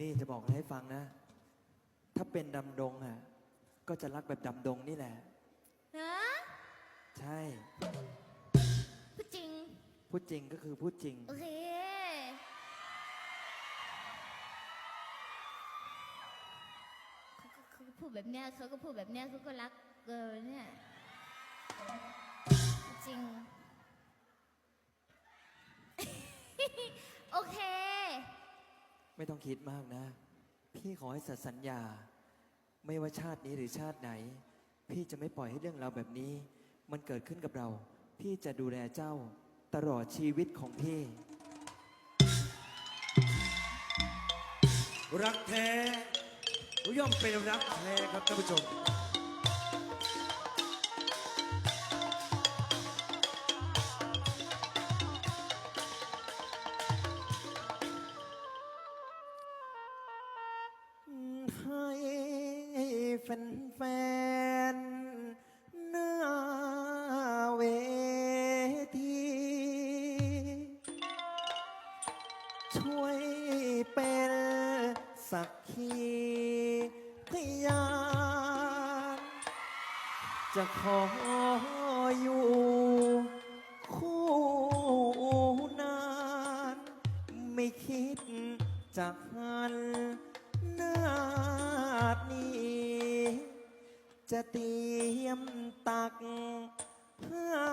นี่จะบอกอะไรให้ฟังนะ ถ้าเป็นดำดงอะ ก็จะรักแบบดำดงนี่แหละ ฮะใช่ พูดจริง พูดจริงก็คือพูดจริง โอเค เขาก็เขาก็พูดแบบเนี้ยเขาก็พูดแบบเนี้ยเขาก็รักเกินเนี่ย จริง โอเค ไม่ต้องคิดมากนะ พี่ขอให้สัตย์สัญญา ไม่ว่าชาตินี้หรือชาติไหน พี่จะไม่ปล่อยให้เรื่องราวแบบนี้ มันเกิดขึ้นกับเรา พี่จะดูแลเจ้าตลอดชีวิตของพี่ รักแท้ย่อมเป็นรักแท้ครับท่านผู้ชม แฟนๆหน้าเวที ช่วยเป็นสักขีพยานจะขออยู่คู่นาน ไม่คิดจะ จะเตรียมตักให้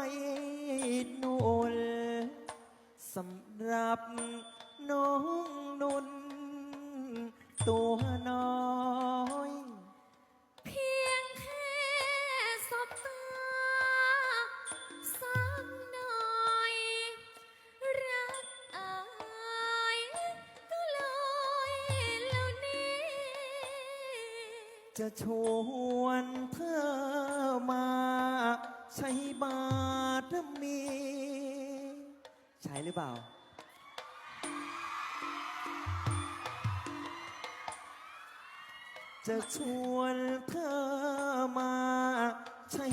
นุ่นสำหรับน้องนุ่นตัวน้อง จะชวนเธอมาใช้บารมี ใช่หรือเปล่า จะชวนเธอมาใช้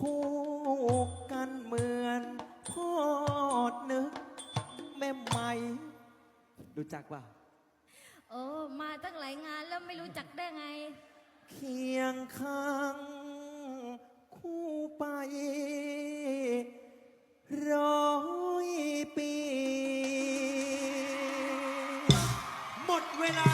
คู่กันเหมือนพ่อนึก แม่ไหมรู้จักป่ะโอ้มาตั้งหลายงานแล้วไม่รู้จักได้ไง เคียงข้าง คู่ไป ร้อยปี หมดเวลา